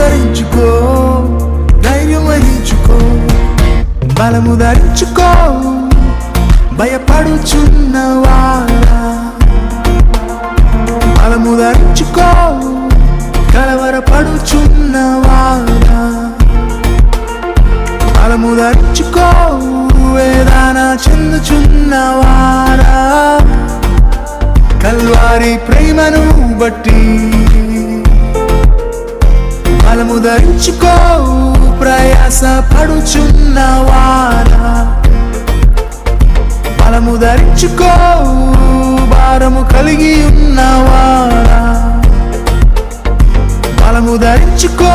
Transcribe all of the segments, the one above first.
ధరించుకో ధైర్యం వహించుకో బలము ధరించుకో భయపడుచున్నవారా బలము ధరించుకో కలవరపడుచున్నవారా బలము ధరించుకో వేదాన చెందుచున్నవారా కల్వారి ప్రేమను బట్టి బలము ధరించుకో ప్రయాస పడుచున్నవారా బలము ధరించుకో భారము కలిగి ఉన్నవారా బలము ధరించుకో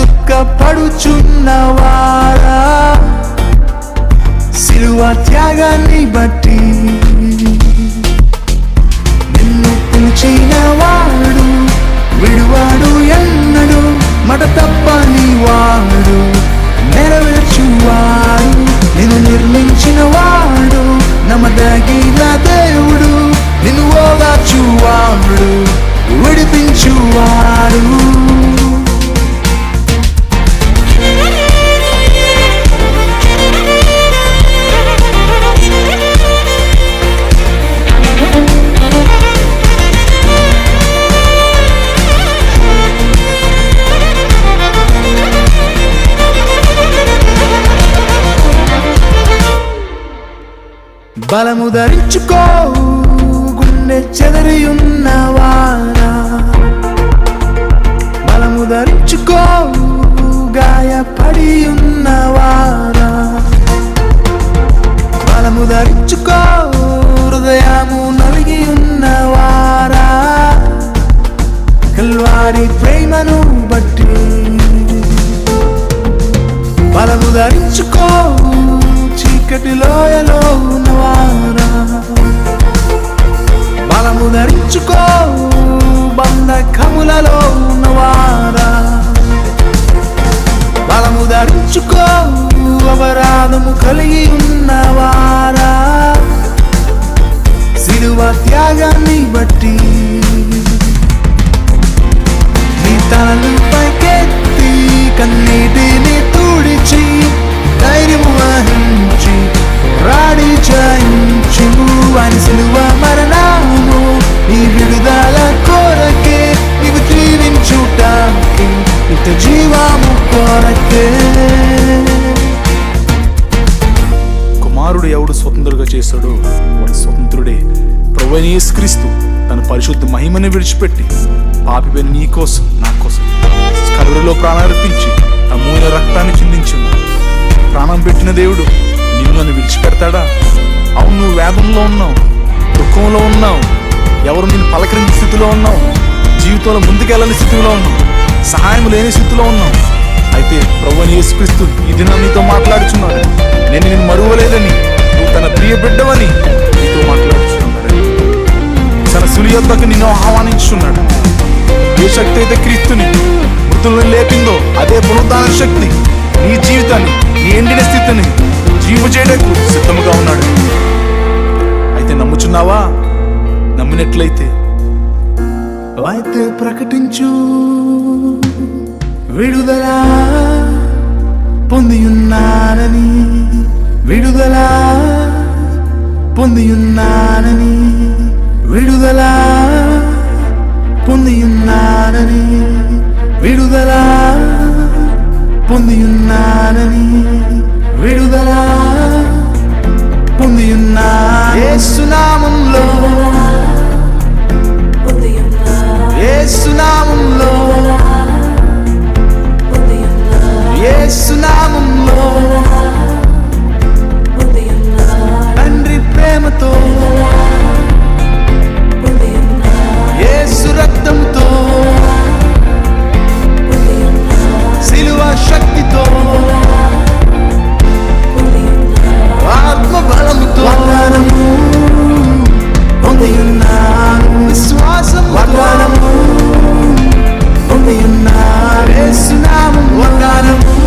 దుఃఖపడుచున్నవారా సిలువ త్యాగాన్ని బట్టి బలము ధరించుకో గుండె చెదరి ఉన్నవారా బలము ధరించుకో గాయపడి ఉన్నవారా బలము ధరించుకో హృదయము నలిగి ఉన్నవారా కల్వారి ప్రేమను బట్టి. బలము ధరించుకో చీకటి లోయలో ఉన్నవారా? బలము ధరించుకో బంధకములలో ఉన్నవారా? బలము ధరించుకో అపరాధము కలిగి ఉన్నవారా? సిలువ త్యాగాన్ని బట్టి స్వతంత్రుడుగా వాడు స్వతంత్రుడే. ప్రభు యేసుక్రీస్తు తన పరిశుద్ధ మహిమను విడిచిపెట్టి పాపిపైన నీ కోసం నా కోసం కలువరిలో ప్రాణార్పించి అమూల్య రక్తాన్ని చిందించింది ప్రాణం పెట్టిన దేవుడు నిన్ను నన్ను విడిచిపెడతాడా? అవును నువ్వు వేదంలో ఉన్నావు దుఃఖంలో ఉన్నావు ఎవరు నిన్ను పలకరించే స్థితిలో ఉన్నావు జీవితంలో ముందుకెళ్ళని స్థితిలో ఉన్నావు సహాయం లేని స్థితిలో ఉన్నావు. అయితే ప్రభుని యేసుక్రీస్తు ఇది దినం నీతో మాట్లాడుచున్నాడు. నేను నేను మరువలేదని యొద్దకు నిన్ను ఆహ్వానించున్నాడు ఏ శక్తి అయితే క్రీస్తుని మృతులను లేపిందో అదే పునరుద్ధాన శక్తి నీ జీవితాన్ని నీ ఎండిన స్థితిని జీవు చేయడానికి సిద్ధముగా ఉన్నాడు. అయితే నమ్ముచున్నావా? నమ్మినట్లయితే అయితే ప్రకటించు. విడుదల పొందియున్నానని విడుదల పొందియున్నానని. విడుదల పొందియున్నానని విడుదల పొందియున్నానని విడుదల పొందియున్నా సునామంలో సునామంలో సునామంలో తండ్రి ప్రేమతో Resnam, Vandanam,